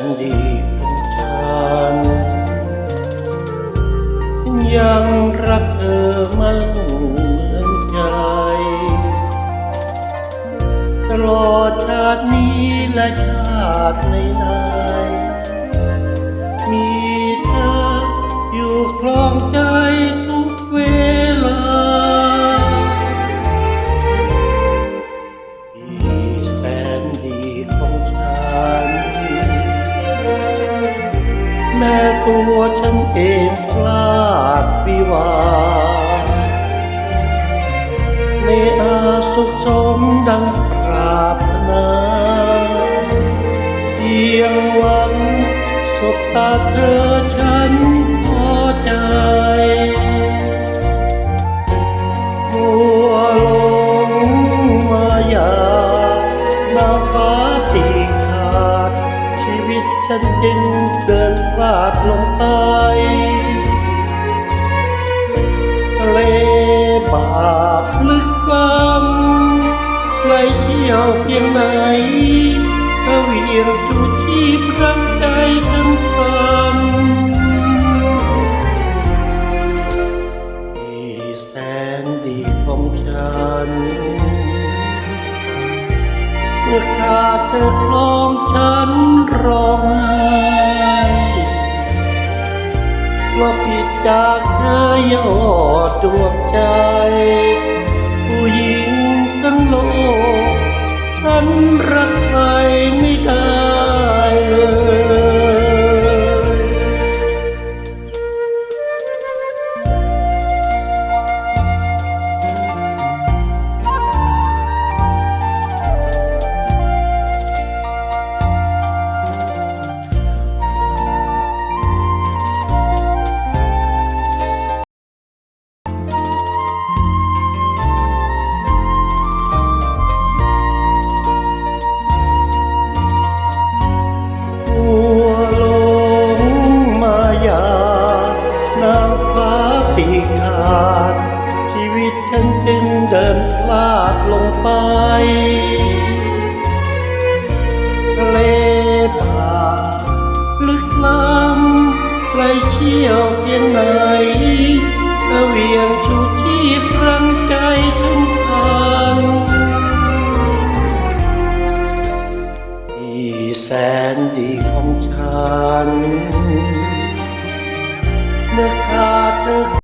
นดีของฉัน ยังรักเธอมั่นเหมือนใจ ตลอดชาตินี้และชาติในไหยมีเธออยู่ครองใจทุกเวล ตัวฉันเองพลาดวิวาห์ไม่อาสุขสมดังปราบนาเพียงหวังสบตาเธอ ฉันจินเดินพลาดลงไปทะเลบาปลึกล้ำไหลเที่ยวเพียงไหนทวีรชูชีพรังใจทำคำ เมื่อขาดเธอคลองฉันร้องไห้ว่าผิดจากเธอยอดดวงใจ ฉันบินเดินลาดลงไปทะเลป่าลึกล้ำไกลเชี่ยวเพียงไหนเวียงชูชีพรังใจทั้งทางที่แสนดีของฉันเมื่อขาดเธอ